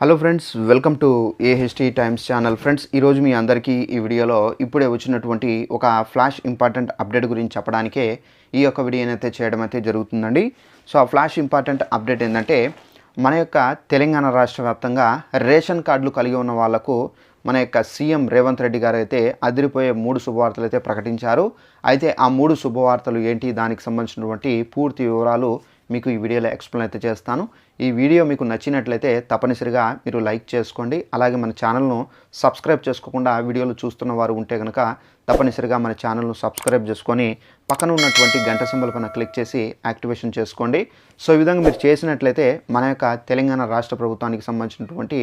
Hello friends welcome to AHT times channel friends ఈరోజు మీ అందరికీ ఈ వీడియోలో ఇప్పుడే వచ్చినటువంటి ఒక ఫ్లాష్ ఇంపార్టెంట్ అప్డేట్ గురించి చెప్పడానికే ఈ యొక్క వీడియోని అయితే చేయడం అయితే జరుగుతుందండి. సో ఆ ఫ్లాష్ ఇంపార్టెంట్ అప్డేట్ ఏంటంటే మన యొక్క తెలంగాణ రాష్ట్ర వ్యాప్తంగా రేషన్ కార్డులు కలిగి ఉన్న వాళ్ళకు మన యొక్క సీఎం రేవంత్ రెడ్డి గారు అయితే అదిరిపోయే మూడు శుభవార్తలు అయితే ప్రకటించారు. అయితే ఆ మూడు శుభవార్తలు ఏంటి? దానికి సంబంధించినటువంటి పూర్తి వివరాలు మీకు ఈ వీడియోలో ఎక్స్ప్లెయిన్ అయితే చేస్తాను. ఈ వీడియో మీకు నచ్చినట్లయితే తప్పనిసరిగా మీరు లైక్ చేసుకోండి. అలాగే మన ఛానల్ను సబ్స్క్రైబ్ చేసుకోకుండా వీడియోలు చూస్తున్న వారు ఉంటే కనుక తప్పనిసరిగా మన ఛానల్ను సబ్స్క్రైబ్ చేసుకొని పక్కన ఉన్నటువంటి గంట సింబల్ పైన క్లిక్ చేసి యాక్టివేషన్ చేసుకోండి. సో ఈ విధంగా మీరు చేసినట్లయితే మన యొక్క తెలంగాణ రాష్ట్ర ప్రభుత్వానికి సంబంధించినటువంటి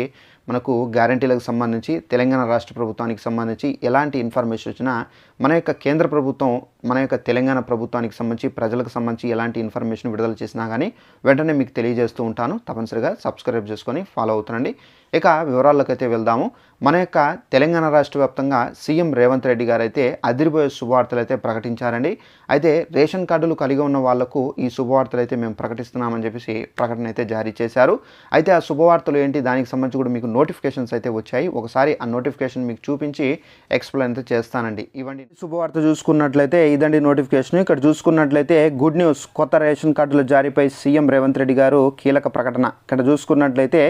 మనకు గ్యారంటీలకు సంబంధించి తెలంగాణ రాష్ట్ర ప్రభుత్వానికి సంబంధించి ఎలాంటి ఇన్ఫర్మేషన్ వచ్చినా మన యొక్క కేంద్ర ప్రభుత్వం మన యొక్క తెలంగాణ ప్రభుత్వానికి సంబంధించి ప్రజలకు సంబంధించి ఎలాంటి ఇన్ఫర్మేషన్ విడుదల చేసినా కానీ వెంటనే మీకు తెలియజేస్తూ ఉంటాను తప్పనిసరిగా సబ్స్క్రైబ్ చేసుకొని ఫాలో అవుతుండండి. ఇక వివరాల్లోకైతే వెళ్దాము. మన యొక్క తెలంగాణ రాష్ట్ర వ్యాప్తంగా సీఎం రేవంత్ రెడ్డి గారు అయితే అదిరిపోయే శుభవార్తలు అయితే ప్రకటించారండి. అయితే రేషన్ కార్డులు కలిగి ఉన్న వాళ్ళకు ఈ శుభవార్తలు అయితే మేము ప్రకటిస్తున్నామని చెప్పేసి ప్రకటన అయితే జారీ చేశారు. అయితే ఆ శుభవార్తలు ఏంటి? దానికి సంబంధించి కూడా మీకు నోటిఫికేషన్స్ అయితే వచ్చాయి. ఒకసారి ఆ నోటిఫికేషన్ మీకు చూపించి ఎక్స్ప్లెయిన్ అయితే చేస్తానండి. ఇవ్వండి. శుభవార్త చూసుకున్నట్లయితే ఇదండి నోటిఫికేషన్. ఇక్కడ చూసుకున్నట్లయితే గుడ్ న్యూస్. కొత్త రేషన్ కార్డుల జారీపై సీఎం రేవంత్ రెడ్డి గారు కీలక ప్రకటన. ఇక్కడ చూసుకున్నట్లయితే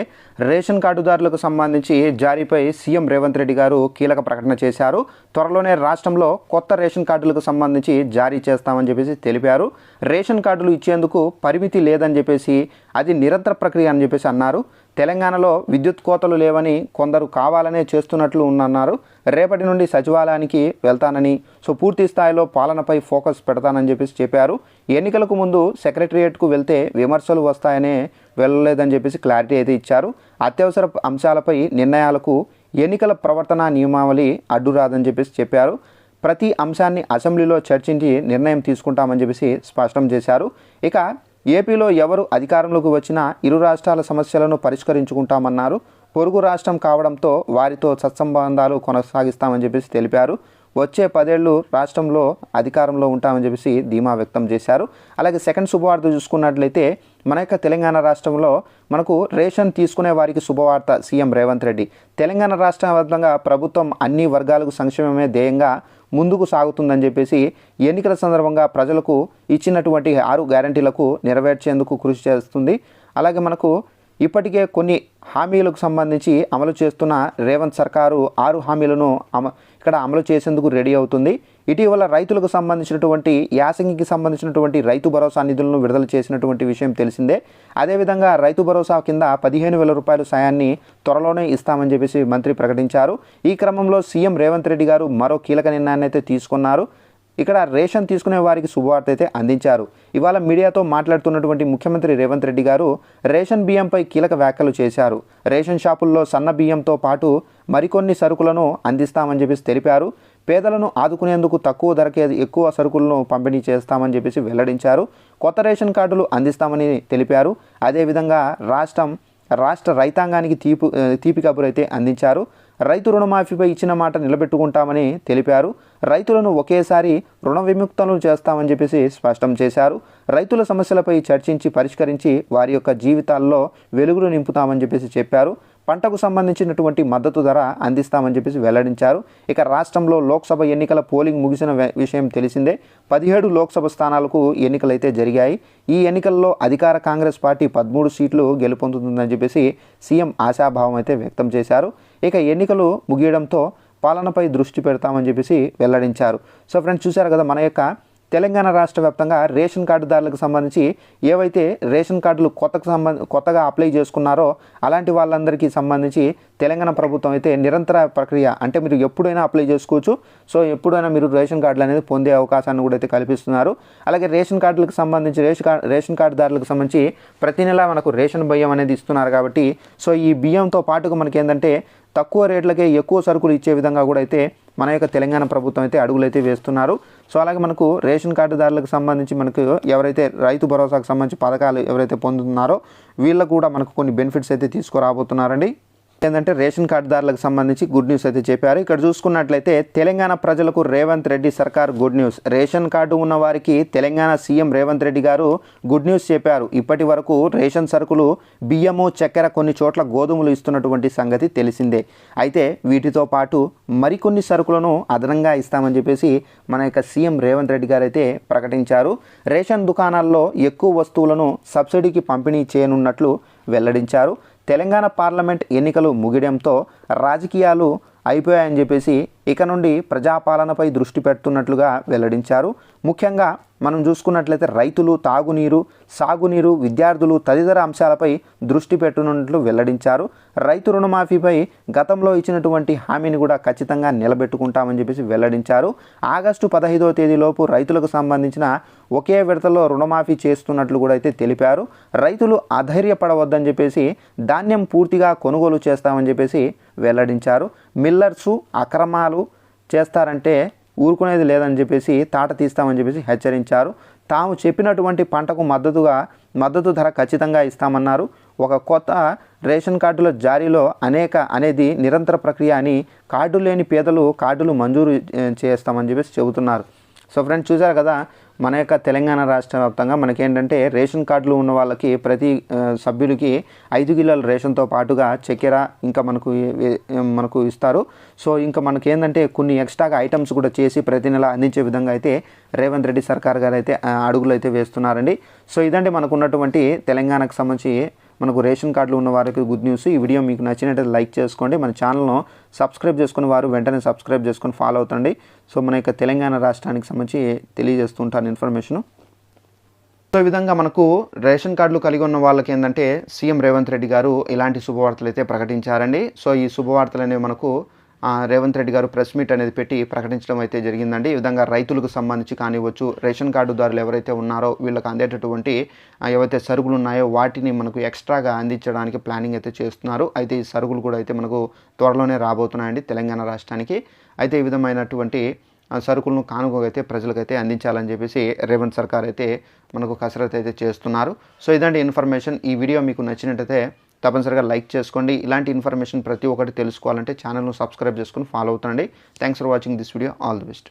రేషన్ కార్డుదారులకు సంబంధించి జారీపై సీఎం రేవంత్ రెడ్డి గారు కీలక ప్రకటన చేశారు. త్వరలోనే రాష్ట్రంలో కొత్త రేషన్ కార్డులకు సంబంధించి జారీ చేస్తామని చెప్పేసి తెలిపారు. రేషన్ కార్డులు ఇచ్చేందుకు పరిమితి లేదని చెప్పేసి అది నిరంతర ప్రక్రియ అని చెప్పేసి అన్నారు. తెలంగాణలో విద్యుత్ కోతలు లేవని కొందరు కావాలనే చేస్తున్నట్లు ఉన్నన్నారు రేపటి నుండి సచివాలయానికి వెళ్తానని సో పూర్తి స్థాయిలో పాలనపై ఫోకస్ పెడతానని చెప్పేసి చెప్పారు. ఎన్నికలకు ముందు సెక్రటరియేట్కు వెళ్తే విమర్శలు వస్తాయనే వెళ్ళలేదని చెప్పేసి క్లారిటీ అయితే ఇచ్చారు. అత్యవసర అంశాలపై నిర్ణయాలకు ఎన్నికల ప్రవర్తన నియమావళి అడ్డురాదని చెప్పేసి చెప్పారు. ప్రతి అంశాన్ని అసెంబ్లీలో చర్చించి నిర్ణయం తీసుకుంటామని చెప్పేసి స్పష్టం చేశారు. ఇక ఏపీలో ఎవరు అధికారంలోకి వచ్చినా ఇరు రాష్ట్రాల సమస్యలను పరిష్కరించుకుంటామన్నారు. పొరుగు రాష్ట్రం కావడంతో వారితో సత్సంబంధాలు కొనసాగిస్తామని చెప్పేసి తెలిపారు. వచ్చే పదేళ్ళు రాష్ట్రంలో అధికారంలో ఉంటామని చెప్పేసి ధీమా వ్యక్తం చేశారు. అలాగే సెకండ్ శుభవార్త చూసుకున్నట్లయితే మన యొక్క తెలంగాణ రాష్ట్రంలో మనకు రేషన్ తీసుకునే వారికి శుభవార్త సీఎం రేవంత్ రెడ్డి. తెలంగాణ రాష్ట్ర వ్యాప్తంగా ప్రభుత్వం అన్ని వర్గాలకు సంక్షేమమే ధ్యేయంగా ముందుకు సాగుతుందని చెప్పేసి ఎన్నికల సందర్భంగా ప్రజలకు ఇచ్చినటువంటి ఆరు గ్యారంటీలకు నెరవేర్చేందుకు కృషి చేస్తుంది. అలాగే మనకు ఇప్పటికే కొన్ని హామీలకు సంబంధించి అమలు చేస్తున్న రేవంత్ సర్కారు ఆరు హామీలను అమ ఇక్కడ అమలు చేసేందుకు రెడీ అవుతుంది. ఇటీవల రైతులకు సంబంధించినటువంటి యాసంగికి సంబంధించినటువంటి రైతు భరోసా నిధులను విడుదల చేసినటువంటి విషయం తెలిసిందే. అదేవిధంగా రైతు భరోసా కింద పదిహేను వేల రూపాయలు సాయాన్ని త్వరలోనే ఇస్తామని చెప్పేసి మంత్రి ప్రకటించారు. ఈ క్రమంలో సీఎం రేవంత్ రెడ్డి గారు మరో కీలక నిర్ణయాన్ని అయితే తీసుకున్నారు. ఇక్కడ రేషన్ తీసుకునే వారికి శుభవార్త అయితే అందించారు. ఇవాళ మీడియాతో మాట్లాడుతున్నటువంటి ముఖ్యమంత్రి రేవంత్ రెడ్డి గారు రేషన్ బియ్యంపై కీలక వ్యాఖ్యలు చేశారు. రేషన్ షాపుల్లో సన్న బియ్యంతో పాటు మరికొన్ని సరుకులను అందిస్తామని చెప్పేసి తెలిపారు. పేదలను ఆదుకునేందుకు తక్కువ ధరకే ఎక్కువ సరుకులను పంపిణీ చేస్తామని చెప్పేసి వెల్లడించారు. కొత్త రేషన్ కార్డులు అందిస్తామని తెలిపారు. అదేవిధంగా రాష్ట్రం రాష్ట్ర రైతాంగానికి తీపి తీపి కబురైతే అందించారు. రైతు రుణమాఫీపై ఇచ్చిన మాట నిలబెట్టుకుంటామని తెలిపారు. రైతులను ఒకేసారి రుణ విముక్తలు చేస్తామని చెప్పేసి స్పష్టం చేశారు. రైతుల సమస్యలపై చర్చించి పరిష్కరించి వారి యొక్క జీవితాల్లో వెలుగులు నింపుతామని చెప్పేసి చెప్పారు. పంటకు సంబంధించినటువంటి మద్దతు ధర అందిస్తామని చెప్పేసి వెల్లడించారు. ఇక రాష్ట్రంలో లోక్సభ ఎన్నికల పోలింగ్ ముగిసిన విషయం తెలిసిందే. పదిహేడు లోక్సభ స్థానాలకు ఎన్నికలైతే జరిగాయి. ఈ ఎన్నికల్లో అధికార కాంగ్రెస్ పార్టీ పదమూడు సీట్లు గెలుపొందుతుందని చెప్పేసి సీఎం ఆశాభావం అయితే వ్యక్తం చేశారు. ఇక ఎన్నికలు ముగియడంతో పాలనపై దృష్టి పెడతామని చెప్పేసి వెల్లడించారు. సో ఫ్రెండ్స్ చూశారు కదా మన యొక్క తెలంగాణ రాష్ట్ర వ్యాప్తంగా రేషన్ కార్డుదారులకు సంబంధించి ఏవైతే రేషన్ కార్డులు కొత్తకు సంబంధ కొత్తగా అప్లై చేసుకున్నారో అలాంటి వాళ్ళందరికీ సంబంధించి తెలంగాణ ప్రభుత్వం అయితే నిరంతర ప్రక్రియ అంటే మీరు ఎప్పుడైనా అప్లై చేసుకోవచ్చు. సో ఎప్పుడైనా మీరు రేషన్ కార్డులు అనేది పొందే అవకాశాన్ని కూడా అయితే కల్పిస్తున్నారు. అలాగే రేషన్ కార్డులకు సంబంధించి రేషన్ కార్డు రేషన్ కార్డుదారులకు సంబంధించి ప్రతి నెల మనకు రేషన్ బియ్యం అనేది ఇస్తున్నారు కాబట్టి సో ఈ బియ్యంతో పాటుగా మనకి ఏంటంటే తక్కువ రేట్లకే ఎక్కువ సరుకులు ఇచ్చే విధంగా కూడా అయితే మన యొక్క తెలంగాణ ప్రభుత్వం అయితే అడుగులు అయితే వేస్తున్నారు. సో అలాగే మనకు రేషన్ కార్డుదారులకు సంబంధించి మనకు ఎవరైతే రైతు భరోసాకు సంబంధించి పథకాలు ఎవరైతే పొందుతున్నారో వీళ్ళు కూడా మనకు కొన్ని బెనిఫిట్స్ అయితే తీసుకురాబోతున్నారండి. ఏంటంటే రేషన్ కార్డుదారులకు సంబంధించి గుడ్ న్యూస్ అయితే చెప్పారు. ఇక్కడ చూసుకున్నట్లయితే తెలంగాణ ప్రజలకు రేవంత్ రెడ్డి సర్కార్ గుడ్ న్యూస్. రేషన్ కార్డు ఉన్న వారికి తెలంగాణ సీఎం రేవంత్ రెడ్డి గారు గుడ్ న్యూస్ చెప్పారు. ఇప్పటి వరకు రేషన్ సరుకులు బియ్యము చక్కెర కొన్ని చోట్ల గోధుమలు ఇస్తున్నటువంటి సంగతి తెలిసిందే. అయితే వీటితో పాటు మరికొన్ని సరుకులను అదనంగా ఇస్తామని చెప్పేసి మన యొక్క సీఎం రేవంత్ రెడ్డి గారు అయితే ప్రకటించారు. రేషన్ దుకాణాల్లో ఎక్కువ వస్తువులను సబ్సిడీకి పంపిణీ చేయనున్నట్లు వెల్లడించారు. తెలంగాణ పార్లమెంట్ ఎన్నికలు ముగియడంతో రాజకీయాలు అయిపోయాయని చెప్పేసి ఇక నుండి ప్రజాపాలనపై దృష్టి పెడుతున్నట్లుగా వెల్లడించారు. ముఖ్యంగా మనం చూసుకున్నట్లయితే రైతులు తాగునీరు సాగునీరు విద్యార్థులు తదితర అంశాలపై దృష్టి పెట్టునున్నట్లు వెల్లడించారు. రైతు రుణమాఫీపై గతంలో ఇచ్చినటువంటి హామీని కూడా ఖచ్చితంగా నిలబెట్టుకుంటామని చెప్పేసి వెల్లడించారు. ఆగస్టు పదహైదవ తేదీలోపు రైతులకు సంబంధించిన ఒకే విడతలో రుణమాఫీ చేస్తున్నట్లు కూడా అయితే తెలిపారు. రైతులు అధైర్యపడవద్దని చెప్పేసి ధాన్యం పూర్తిగా కొనుగోలు చేస్తామని చెప్పేసి వెల్లడించారు. మిల్లర్సు అక్రమాలు చేస్తారంటే ఊరుకునేది లేదని చెప్పేసి తాట తీస్తామని చెప్పేసి హెచ్చరించారు. తాము చెప్పినటువంటి పంటకు మద్దతుగా మద్దతు ధర ఖచ్చితంగా ఇస్తామన్నారు. ఒక కొత్త రేషన్ కార్డుల జారీలో అనేక అనేది నిరంతర ప్రక్రియ అని కార్డు లేని పేదలు కార్డులు మంజూరు చేస్తామని చెప్పేసి చెబుతున్నారు. సో ఫ్రెండ్స్ చూసారు కదా మన యొక్క తెలంగాణ రాష్ట్ర వ్యాప్తంగా మనకేంటంటే రేషన్ కార్డులు ఉన్న వాళ్ళకి ప్రతి సభ్యులకి ఐదు కిలోల రేషన్తో పాటుగా చక్కెర ఇంకా మనకు మనకు ఇస్తారు. సో ఇంకా మనకి ఏంటంటే కొన్ని ఎక్స్ట్రాగా ఐటమ్స్ కూడా చేసి ప్రతి నెల అందించే విధంగా అయితే రేవంత్ రెడ్డి సర్కార్ గారు అయితే అడుగులు అయితే వేస్తున్నారండి. సో ఇదంటే మనకున్నటువంటి తెలంగాణకు సంబంధించి మనకు రేషన్ కార్డులు ఉన్న వారికి గుడ్ న్యూస్. ఈ వీడియో మీకు నచ్చినట్లయితే లైక్ చేసుకోండి. మన ఛానల్ను సబ్స్క్రైబ్ చేసుకున్న వారు వెంటనే సబ్స్క్రైబ్ చేసుకొని ఫాలో అవుతండి. సో మన యొక్క తెలంగాణ రాష్ట్రానికి సంబంధించి తెలియజేస్తుంటాను ఇన్ఫర్మేషను. సో ఈ విధంగా మనకు రేషన్ కార్డులు కలిగి ఉన్న వాళ్ళకి ఏంటంటే సీఎం రేవంత్ రెడ్డి గారు ఇలాంటి శుభవార్తలు అయితే ప్రకటించారండి. సో ఈ శుభవార్తలు అనేవి మనకు రేవంత్ రెడ్డి గారు ప్రెస్ మీట్ అనేది పెట్టి ప్రకటించడం అయితే జరిగిందండి. ఈ విధంగా రైతులకు సంబంధించి కానివ్వచ్చు రేషన్ కార్డుదారులు ఎవరైతే ఉన్నారో వీళ్ళకి అందేటటువంటి ఏవైతే సరుకులు ఉన్నాయో వాటిని మనకు ఎక్స్ట్రాగా అందించడానికి ప్లానింగ్ అయితే చేస్తున్నారు. అయితే ఈ సరుకులు కూడా అయితే మనకు త్వరలోనే రాబోతున్నాయండి తెలంగాణ రాష్ట్రానికి. అయితే ఈ విధమైనటువంటి సరుకులను కానుకగా అయితే ప్రజలకైతే అందించాలని చెప్పేసి రేవంత్ సర్కార్ అయితే మనకు కసరత్తు అయితే చేస్తున్నారు. సో ఇదండి ఇన్ఫర్మేషన్. ఈ వీడియో మీకు నచ్చినట్టయితే తప్పనిసరిగా లైక్ చేసుకోండి. ఇలాంటి ఇన్ఫర్మేషన్ ప్రతి ఒక్కటి తెలుసుకోవాలంటే ఛానల్ను సబ్స్క్రైబ్ చేసుకుని follow అవుతుండండి. Thanks for watching this video all the best